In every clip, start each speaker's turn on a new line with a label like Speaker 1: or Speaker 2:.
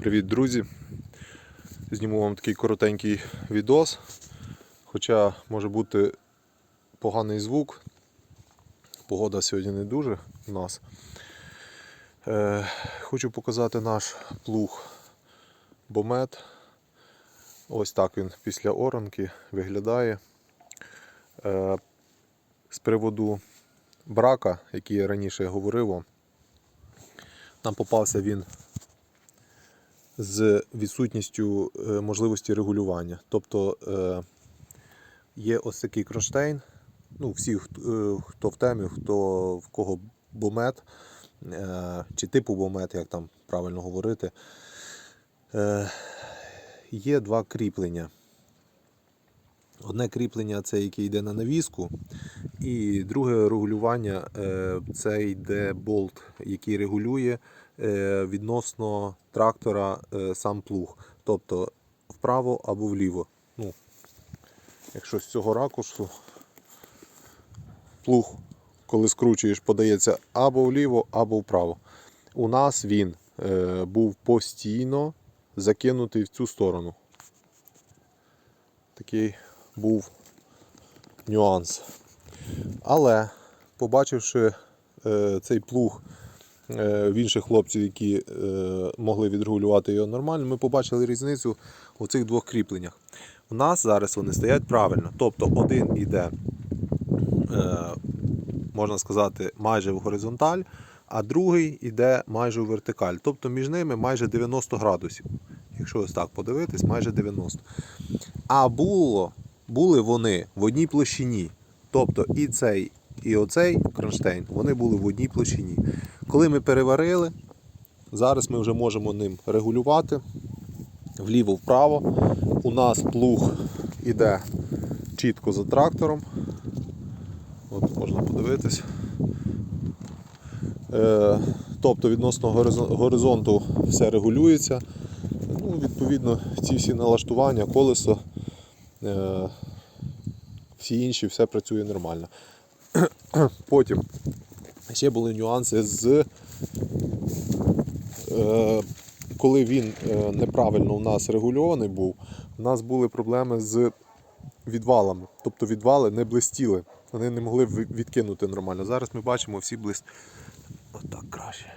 Speaker 1: Привіт, друзі! Зніму вам такий коротенький відос. Хоча може бути поганий звук. Погода сьогодні не дуже у нас. Е, хочу показати наш плуг Бомет. Ось так він після оранки виглядає. Е, з приводу брака, який я раніше говорив нам попався він з відсутністю е, можливості регулювання. Тобто е, є ось такий кронштейн. Ну, всі, хто е, в темі, хто в кого бомет, чи типу бомет, як там правильно говорити, є два кріплення. Одне кріплення це яке йде на навіску, і друге регулювання е, це йде болт, який регулює е, відносно трактора е, сам плуг. Тобто вправо або вліво. Ну, якщо з цього ракурсу плуг, коли скручуєш, подається або вліво, або вправо. У нас він був постійно закинутий в цю сторону. Такий був нюанс. Але, побачивши е, цей плуг е, в інших хлопців, які е, могли відрегулювати його нормально, ми побачили різницю у цих двох кріпленнях. У нас зараз вони стоять правильно. Тобто один іде, можна сказати, майже в горизонталь, а другий іде майже у вертикаль. Тобто між ними майже 90 градусів. Якщо ось так подивитись, майже 90. А було, були вони в одній площині. Тобто і цей, і оцей кронштейн, вони були в одній площині. Коли ми переварили, зараз ми вже можемо ним регулювати вліво-вправо. У нас плуг іде чітко за трактором. От можна подивитись. Е, тобто відносно горизонту все регулюється. Ну, відповідно, ці всі налаштування, колесо, е, всі інші, все працює нормально. Потім ще були нюанси з е, коли він е, неправильно у нас регульований був, у нас були проблеми з відвалами. Тобто відвали не блистіли. Вони не могли відкинути нормально. Зараз ми бачимо всі блист. Отак краще.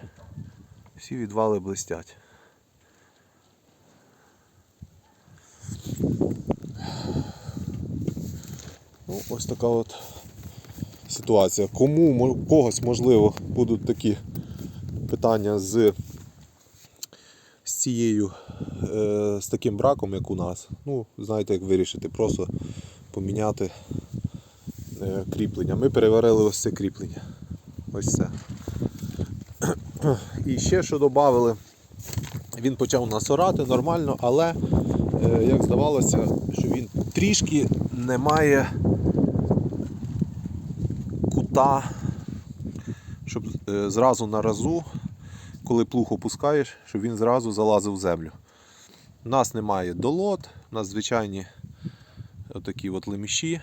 Speaker 1: Всі відвали блистять. Ну, ось така от ситуація. Кому когось можливо будуть такі питання з, з цією е, з таким браком, як у нас. Ну, знаєте, як вирішити, просто поміняти е, кріплення. Ми переварили ось це кріплення. Ось це. І ще що додали, він почав нас орати нормально, але е, як здавалося, що він трішки не має кута, щоб е, зразу на разу, коли плуг опускаєш, щоб він зразу залазив в землю. У нас немає долот, у нас звичайні отакі от леміші.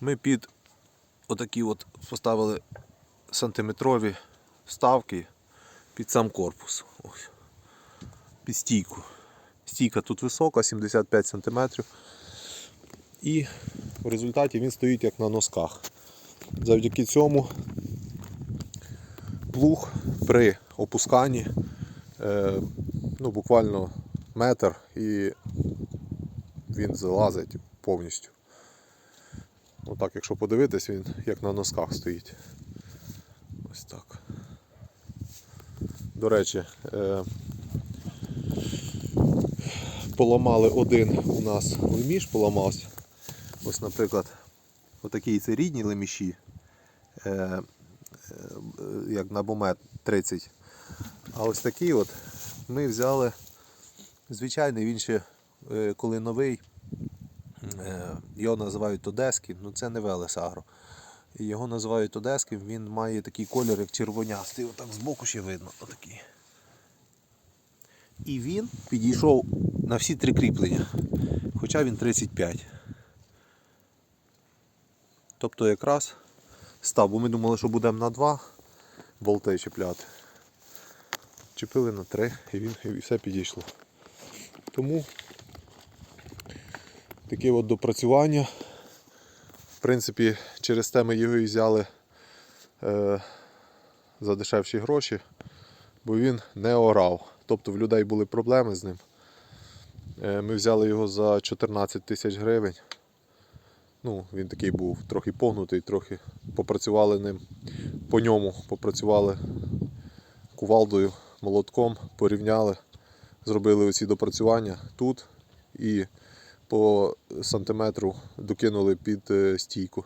Speaker 1: Ми під отакі от поставили сантиметрові вставки під сам корпус. Ось. Під стійку. Стійка тут висока, 75 см. І в результаті він стоїть як на носках. Завдяки цьому плуг при опусканні е, ну, буквально метр і він залазить повністю. Отак, якщо подивитись, він як на носках стоїть. Ось так. До речі, е, поламали один у нас леміш, поламався. Ось, наприклад, отакі це рідні леміші, е, е, як на бомет 30. А ось такі от ми взяли звичайний, він ще е, коли новий, е, його називають Одеський, ну це не Велес Агро. Його називають Одеським, він має такий колір, як червонястий, отак збоку ще видно. Отакий. І він підійшов на всі три кріплення, хоча він 35. Тобто якраз став, бо ми думали, що будемо на два болти чіпляти. Чіпили на три і, він, і все підійшло. Тому таке от допрацювання. В принципі, через те ми його і взяли е, за дешевші гроші, бо він не орав. Тобто в людей були проблеми з ним. Е, Ми взяли його за 14 тисяч гривень. Ну, він такий був трохи погнутий, трохи попрацювали ним по ньому, попрацювали кувалдою, молотком, порівняли, зробили оці допрацювання тут і по сантиметру докинули під е, стійку.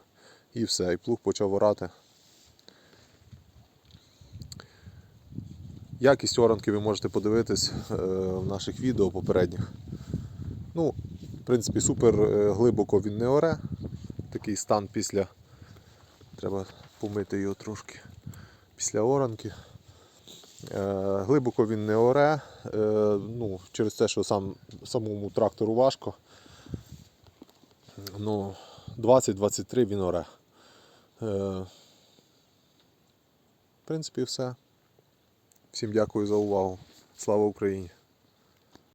Speaker 1: І все, і плуг почав орати. Якість оранки ви можете подивитись е, в наших відео попередніх. Ну, в принципі, супер е, глибоко він не оре. Такий стан після. Треба помити його трошки після оранки. Е, глибоко він не оре. Е, ну, через те, що сам, самому трактору важко. Ну, 20-23 він оре. Е, в принципі, все. Всім дякую за увагу. Слава Україні!